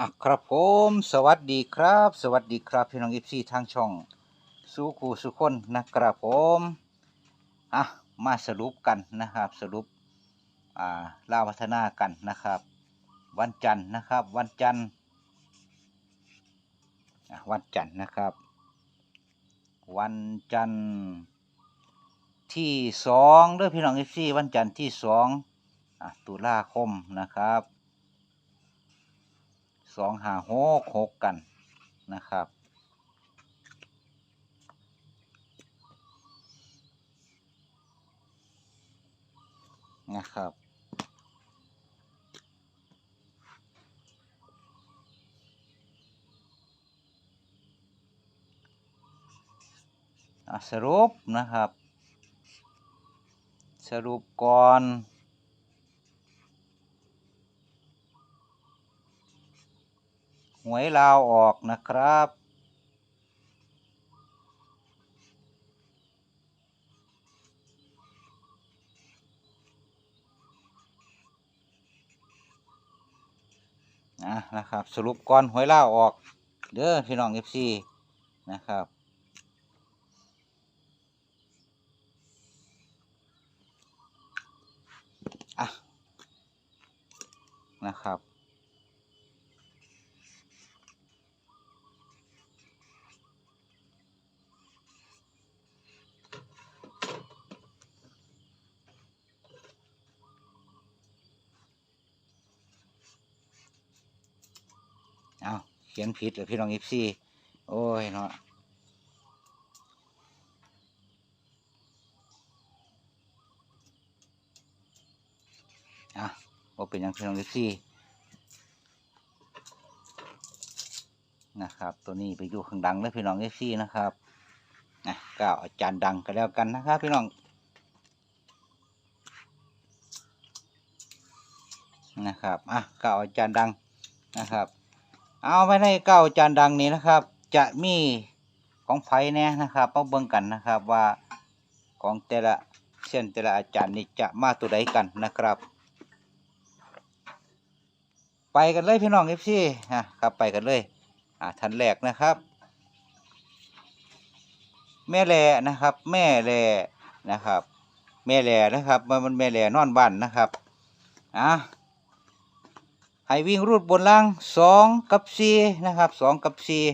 อะครับผมสวัสดีครับ สวัสดีครับพี่น้องอีซีทางช่องสู้คูสุคนนะครับผมอะมาสรุปกันนะครับ สรุปอ่าลาวพัฒนากันนะครับ วันจันทร์นะครับ วันจันทร์วันจันทร์นะครับ วันจันทร์ที่สองเด้อพี่น้องอีซีวันจันทร์ที่สองอะตุลาคมนะครับ สองหาหกหกกันนะครับ นะครับอะสรุปนะครับ สรุปก่อน หวยลาวออกนะครับ อะนะครับ สรุปก่อนหวยลาวออก เด้อพี่น้องเอฟซีนะครับอะนะครับ ขียนผิดเลยพี่น้องอีฟซีโอ้ยเนาะอะว่าเป็นหยังพี่น้องอีฟซีนะครับ ตัวนี้ไปอยู่ข้างดังเลยพี่น้องอีฟซีนะครับนะกล่าวอาจารย์ดังก็แล้วกันนะครับพี่น้องนะครับ อะกล่าวอาจารย์ดังนะครับ เอาไปในเก้าจานดังนี้นะครับ จะมีของไผ่แน่นะครับมาเบิ่งกันนะครับว่าของแต่ละเส้นแต่ละอาจารย์นี่จะมาตัวใดกันนะครับ ไปกันเลยพี่น้องเอฟซีนะครับไปกันเลยอ่าท่านแรกนะครับ แม่แลนะครับ แม่แลนะครับ แม่แลนะครับมันมันแม่แลนอนบ้านนะครับอะ ให้วิ่งรูดบนล่างสองกับสี่นะครับสองกับสี่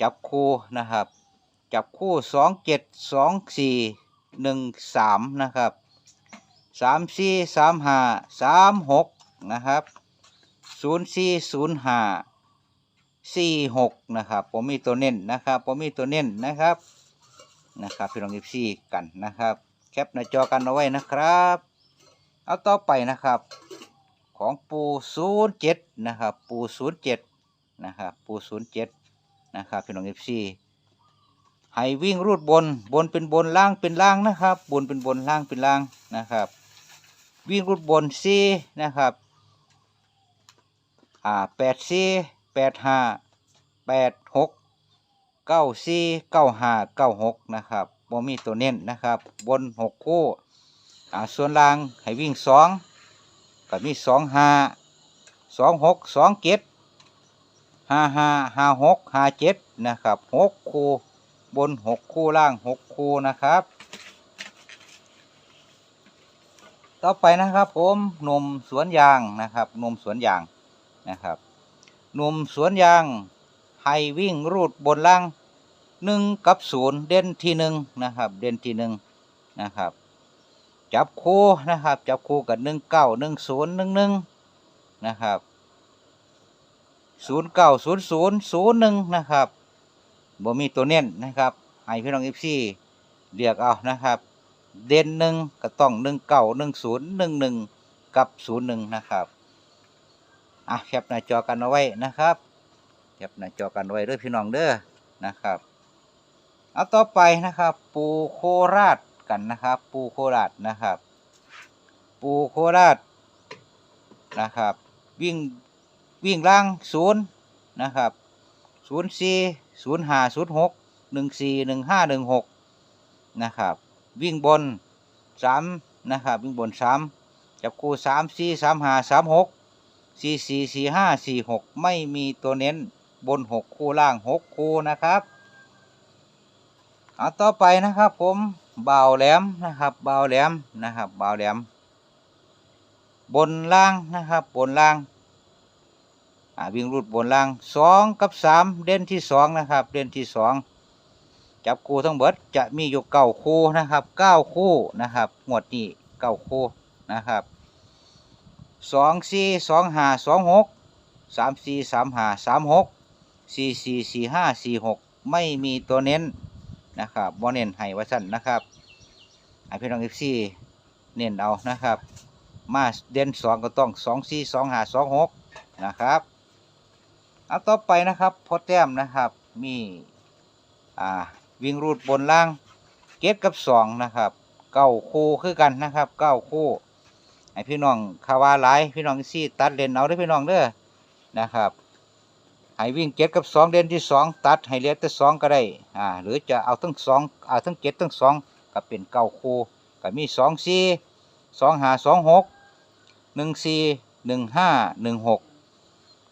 จับคู่นะครับ จับคู่สองเจ็ดสองสี่หนึ่งสามนะครับสามสี่สามห้าสามหกนะครับศูนย์สี่ศูนย์ห้าสี่หกนะครับผมมีตัวเน้นนะครับผมมีตัวเน้นนะครับนะครับพี่น้องอีซี่กันนะครับ แคปหน้าจอกันเอาไว้นะครับ เอาต่อไปนะครับ ของปูศูนย์เจ็ดนะครับ ปูศูนย์เจ็ดนะครับ ปูศูนย์เจ็ดนะครับพี่น้องเอฟซีให้วิ่งรูดบน บนเป็นบนล่างเป็นล่างนะครับ บนเป็นบนล่างเป็นล่างนะครับ วิ่งรูดบนซีนะครับ อ่าแปดซีแปดห้าแปดหกเก้าซีเก้าห้าเก้าหกนะครับบ่มีตัวเน้นนะครับ บนหกคู่ อ่าส่วนล่างให้วิ่งสอง ก็มีสองห้าสองหกสองเจ็ดห้าห้าห้าหกห้าเจ็ดนะครับหกคู่บนหกคู่ล่างหกคู่นะครับ ต่อไปนะครับผมนมสวนยางนะครับนมสวนยางนะครับนมสวนยางให้วิ่งรูดบนล่างหนึ่งกับศูนย์เด่นที่หนึ่งนะครับ เด่นที่หนึ่งนะครับ จับคู่นะครับ จับคู่กับหนึ่งเก้าหนึ่งศูนย์หนึ่งหนึ่งนะครับศูนย์เก้าศูนย์ศูนย์ศูนย์หนึ่งนะครับบ่มีตัวเน้นนะครับให้พี่น้องเอฟซีเรียกเอานะครับ เด่นหนึ่งก็ต้องหนึ่งเก้าหนึ่งศูนย์หนึ่งหนึ่งกับศูนย์หนึ่งนะครับอะแคปหน้าจอกันเอาไว้นะครับแคปหน้าจอกันไว้ด้วยพี่น้องเด้อนะครับเอาต่อไปนะครับ ปูโคราช กันนะครับ ปูโคราชนะครับ ปูโคราชนะครับ วิ่งวิ่งล่างศูนย์นะครับศูนย์สี่ศูนย์ห้าศูนย์หกหนึ่งสี่หนึ่งห้าหนึ่งหกนะครับ วิ่งบนสามนะครับ วิ่งบนสามจับคู่สามสี่สามห้าสามหกสี่สี่สี่ห้าสี่หกไม่มีตัวเน้นบนหกคู่ล่างหกคู่นะครับเอาต่อไปนะครับผม เบาแหลมนะครับเบาแหลมนะครับเบาแหลม บนล่างนะครับบนล่างอ่าวิ่งรูดบนล่างสองกับสามเด่นที่สองนะครับเด่นที่สองจับคู่ทั้งเบิดจะมีอยู่เก้าคู่นะครับเก้าคู่นะครับงวดนี้เก้าคู่นะครับสองสี่สองห้าสองหกสามสี่สามห้าสามหกสี่สี่สี่ห้าสี่หกไม่มีตัวเน้น นะครับบ่เน้นให้ไว้สั้นนะครับให้พี่น้องเอฟซีเน้นเอานะครับ มาเด่นสองก็ต้องสองสี่สองหาสองหกนะครับเอาต่อไปนะครับพอแต้มนะครับมีอ่าวิ่งรูดบนล่างเกตกับสองนะครับเก้าคู่คือกันนะครับเก้าคู่ให้พี่น้องคาวาหลพี่น้องซี่ตัดเลนเอาได้พี่น้องเด้อนะครับ ให้วิ่งเกตกับสองเด่นที่สองตัดให้เหลือแต่สองก็ได้อ่าหรือจะเอาทั้งสองเอาทั้งเกตทั้งสองก็เป็นเก้าคู่ก็มีสองสี่สองหาสองหกหนึ่งสี่หนึ่งห้าหนึ่งหก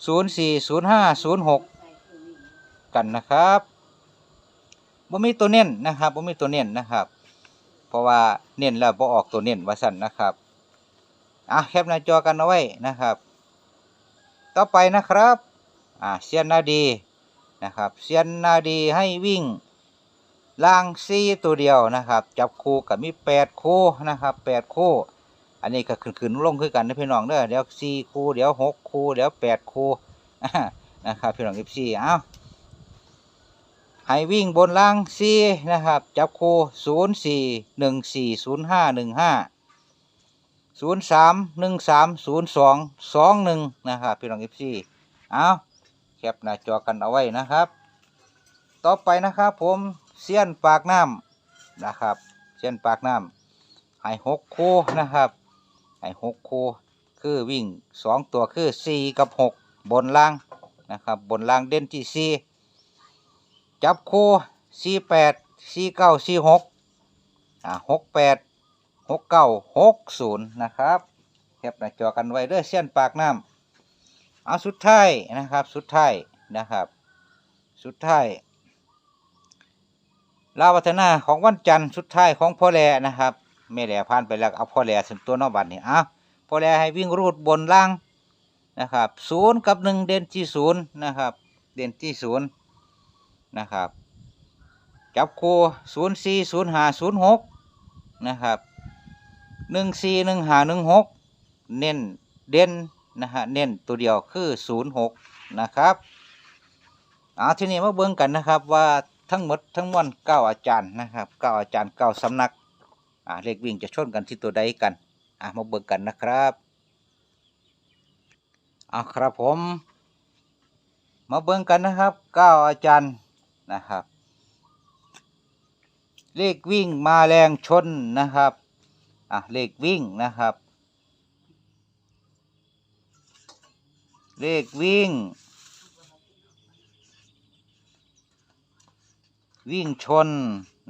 ศูนย์สี่ศูนย์ห้าศูนย์หกกันนะครับบ่มีตัวเน้นนะครับบ่มีตัวเน้นนะครับ เพราะว่าเน้นแล้วบ่ออกตัวเน้นว่าสั่นนะครับอะแคปหน้าจอกันเอาไว้นะครับ ต่อไปนะครับ อ่าเซียนนาดีนะครับเซียนนาดีให้วิ่งล่างซีตัวเดียวนะครับ จับคู่กับมีแปดคู่นะครับแปดคู่ อันนี้ก็ขึ้นขึ้นลงคือกันนะพี่น้องเด้อเดี๋ยวสี่คู่เดี๋ยวหกคู่เดี๋ยวแปดคู่นะครับพี่น้องเอฟซีเอ้าให้วิ่งบนล่างสี่นะครับ จับคู่ศูนย์สี่หนึ่งสี่ศูนย์ห้าหนึ่งห้าศูนย์สามหนึ่งสามศูนย์สองสองหนึ่งนะครับพี่น้องเอฟซีเอา ปหน้าจอกันเอาไว้นะครับ ต่อไปนะครับผมเสี้ยนปากน้ำนะครับเสี้ยนปากน้ำให้หกคู่นะครับให้หกคู่คือวิ่งสองตัวคือสี่กับหกบนล่างนะครับบนล่างเด่นที่สี่จับคู่สี่แปดสี่เก้าสี่หกอ่าหกแปดหกเก้าหกศูนย์นะครับแคปหน้าจอกันไว้เด้อเส้นปากน้ำ เอาสุดท้ายนะครับ สุดท้ายนะครับ สุดท้ายลาวัฒนาของวันจันทร์สุดท้ายของพ่อแลนะครับแม่แหล่ผ่านไปแล้วเอาพ่อแหล่ถึงตัวนอกบัตรนี่อ้าพ่อแหล่ให้วิ่งรูดบนล่างนะครับศูนย์กับหนึ่งเด่นที่ศูนย์นะครับ เด่นที่ศูนย์นะครับจับคู่ศูนย์สี่ศูนย์ห้าศูนย์หกนะครับหนึ่งสี่หนึ่งห้าหนึ่งหกเน้นเด่น นะฮะเน้นตัวเดียวคือศูนย์หกนะครับเอาทีนี้มาเบิ่งกันนะครับว่าทั้งหมดทั้งมวลเก้าอาจารย์นะครับเก้าอาจารย์เก้าสำนักอ่าเลขวิ่งจะชนกันที่ตัวใดกันอ่ามาเบิ่งกันนะครับเอาครับผมมาเบิ่งกันนะครับเก้าอาจารย์นะครับ เลขวิ่งมาแรงชนนะครับอะเลขวิ่งนะครับ เลขวิ่ง วิ่งชน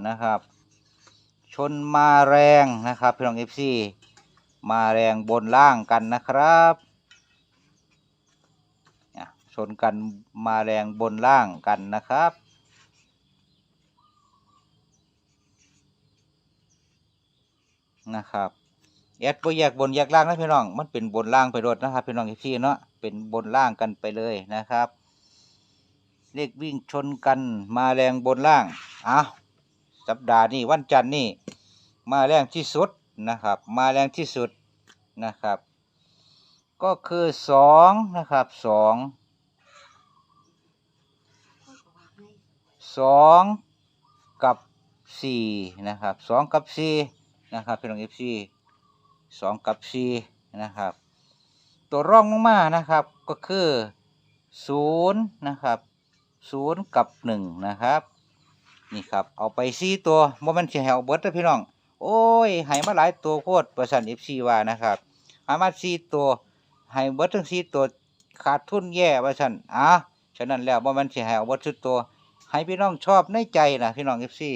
นะครับ ชนมาแรงนะครับพี่น้องเอฟซีมาแรงบนล่างกันนะครับชนกันมาแรงบนล่างกันนะครับนะครับแอดบ่แยกบนแยกล่างนะพี่น้อง มันเป็นบนล่างไปรดนะครับพี่น้องเอฟซีเนาะ เป็นบนล่างกันไปเลยนะครับ เลขวิ่งชนกันมาแรงบนล่างอ้าวสัปดาห์นี้วันจันทร์นี่มาแรงที่สุดนะครับ มาแรงที่สุดนะครับ ก็คือสองนะครับสองสองกับสี่นะครับสองกับสี่นะครับพี่น้องเอฟซีสองกับสี่นะครับ ตัวร่องลงมานะครับ ก็คือศูนย์นะครับศูนย์กับหนึ่งนะครับ นี่ครับเอาไปสี่ตัวโมเมนต์เสียหเอาเบิร์ดเด้อพี่น้อง โอ้ยให้มาหลายตัวโคตรประสันเอฟซีว่านะครับให้มาสี่ตัวให้เบิร์ดทั้งสี่ตัวขาดทุนแย่ประสันอะฉะนั้นแล้วโมเมนต์เสียหเอาเบิร์ดทุกตัวให้พี่น้องชอบในใจนะพี่น้องเอฟซี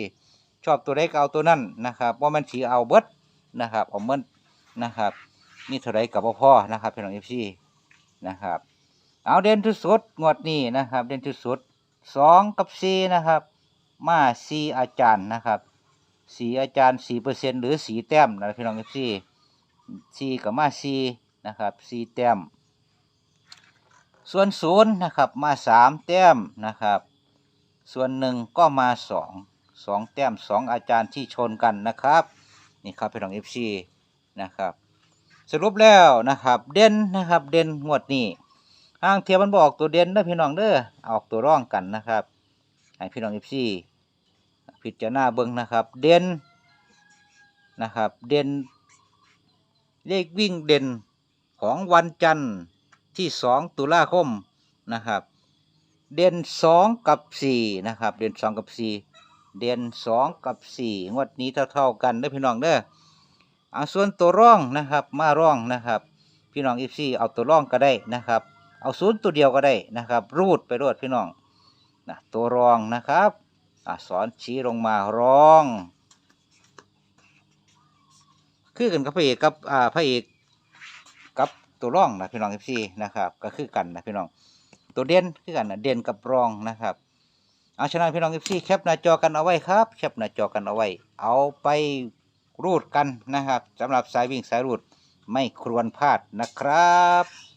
ชอบตัวใดก็เอาตัวนั้นนะครับโมเมนต์สีเอาเบิร์ดนะครับเอาเมินนะครับ นี่เท่าไรกับพ่อนะครับพี่น้องเอฟซีนะครับ เอาเด่นที่สุดงวดนี้นะครับ เด่นที่สุดสองกับสี่นะครับ มาสี่อาจารย์นะครับสี่อาจารย์สี่เปอร์เซ็นหรือสี่แต้มนะพี่น้องเอฟซีสี่กับมาสี่นะครับสี่แต้มส่วนศูนย์นะครับมาสามแต้มนะครับ ส่วนหนึ่งก็มาสองสองแต้มสองอาจารย์ที่ชนกันนะครับ นี่ครับพี่น้องเอฟซีนะครับ สรุปแล้วนะครับ เด่นนะครับ เด่นงวดนี้ห้างเทียมมันบอกตัวเด่นเด้อพี่น้องเด้อออกตัวร่องกันนะครับให้พี่น้องอฟซีพิจารณาเบิ่งนะครับ เด่นนะครับ เด่นเลขวิ่งเด่นของวันจันทร์ที่สองตุลาคมนะครับ เด่นสองกับสี่นะครับ เด่นสองกับสี่เด่นสองกับสี่งวดนี้เท่าๆกันเด้อพี่น้องเด้อ เอาส่วนตัวร่องนะครับ มาร่องนะครับ พี่น้องอีฟซีเอาตัวร่องก็ได้นะครับ เอาศูนย์ตัวเดียวก็ได้นะครับ รูดไปรวดพี่น้องนะตัวรองนะครับอสอนชี้ลงมารอง คือกันกับพระเอกกับอ่าพระเอกกับตัวร่องนะพี่น้องอีฟซีนะครับ ก็คือกันนะพี่น้อง ตัวเด่นคือกันนะเด่นกับรองนะครับ เอาฉนั้นพี่น้องอีฟซีแคปหน้าจอกันเอาไว้ครับ แคปหน้าจอกันเอาไว้ เอาไป รูดกันนะครับสำหรับสายวิ่งสายรูดไม่ควรพลาดนะครับ